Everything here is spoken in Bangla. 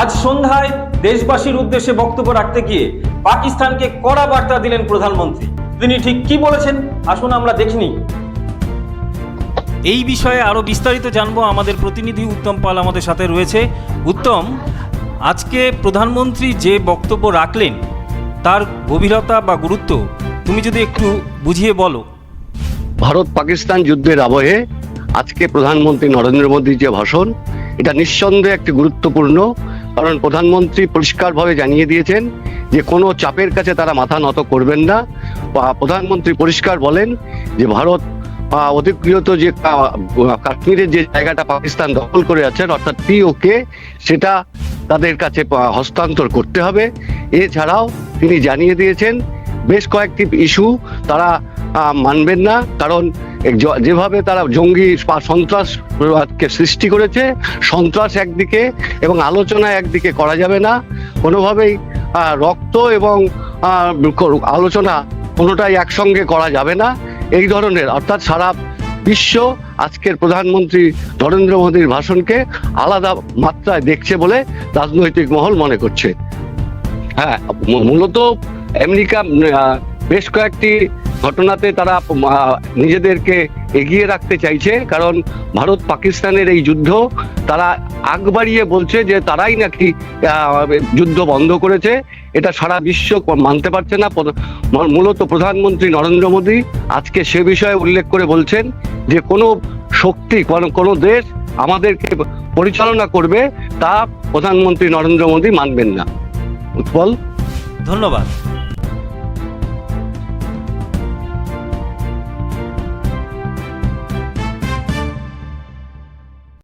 আজ সন্ধ্যায় দেশবাসীর উদ্দেশ্যে বক্তব্য রাখতে গিয়ে পাকিস্তানকে কড়া বার্তা দিলেন প্রধানমন্ত্রী। তিনি ঠিক কি বলেছেন? আসুন আমরা দেখিনি এই বিষয়ে আরও বিস্তারিত জানব আমাদের প্রতিনিধি উত্তম পাল আমাদের সাথে রয়েছে। উত্তম আজকে প্রধানমন্ত্রী যে বক্তব্য রাখলেন তার গভীরতা বা গুরুত্ব তুমি যদি একটু বুঝিয়ে বলো। ভারত পাকিস্তান যুদ্ধের আবহে আজকে প্রধানমন্ত্রী নরেন্দ্র মোদীর যে ভাষণ এটা নিঃসন্দেহে একটি গুরুত্বপূর্ণ কারণ প্রধানমন্ত্রী পরিষ্কারভাবে জানিয়ে দিয়েছেন যে কোনো চাপের কাছে তারা মাথা নত করবেন না। প্রধানমন্ত্রী পরিষ্কার বলেন যে ভারত অধিকৃত যে কাশ্মীরের যে জায়গাটা পাকিস্তান দখল করে আছেন, অর্থাৎ পিওকে সেটা তাদের কাছে হস্তান্তর করতে হবে। এছাড়াও তিনি জানিয়ে দিয়েছেন, বেশ কয়েকটি ইস্যু তারা মানবেন না। কারণ যেভাবে তারা জঙ্গি বা সন্ত্রাসকে সৃষ্টি করেছে, সন্ত্রাস একদিকে এবং আলোচনা একদিকে করা যাবে না। কোনোভাবেই রক্ত এবং আলোচনা কোনোটাই একসঙ্গে করা যাবে না। এই ধরনের, অর্থাৎ সারা বিশ্ব আজকের প্রধানমন্ত্রী নরেন্দ্র মোদীর ভাষণকে আলাদা মাত্রায় দেখছে বলে রাজনৈতিক মহল মনে করছে। হ্যাঁ মূলত আমেরিকা বেশ কয়েকটি ঘটনাতে তারা নিজেদেরকে এগিয়ে রাখতে চাইছে, কারণ ভারত পাকিস্তানের এই যুদ্ধ, তারা আগ বাড়িয়ে বলছে যে তারাই নাকি যুদ্ধ বন্ধ করেছে। এটা সারা বিশ্ব মানতে পারছে না। মূলত প্রধানমন্ত্রী নরেন্দ্র মোদী আজকে সে বিষয়ে উল্লেখ করে বলছেন যে কোনো শক্তি কোনো দেশ আমাদেরকে পরিচালনা করবে, তা প্রধানমন্ত্রী নরেন্দ্র মোদী মানবেন না। উৎপল? ধন্যবাদ।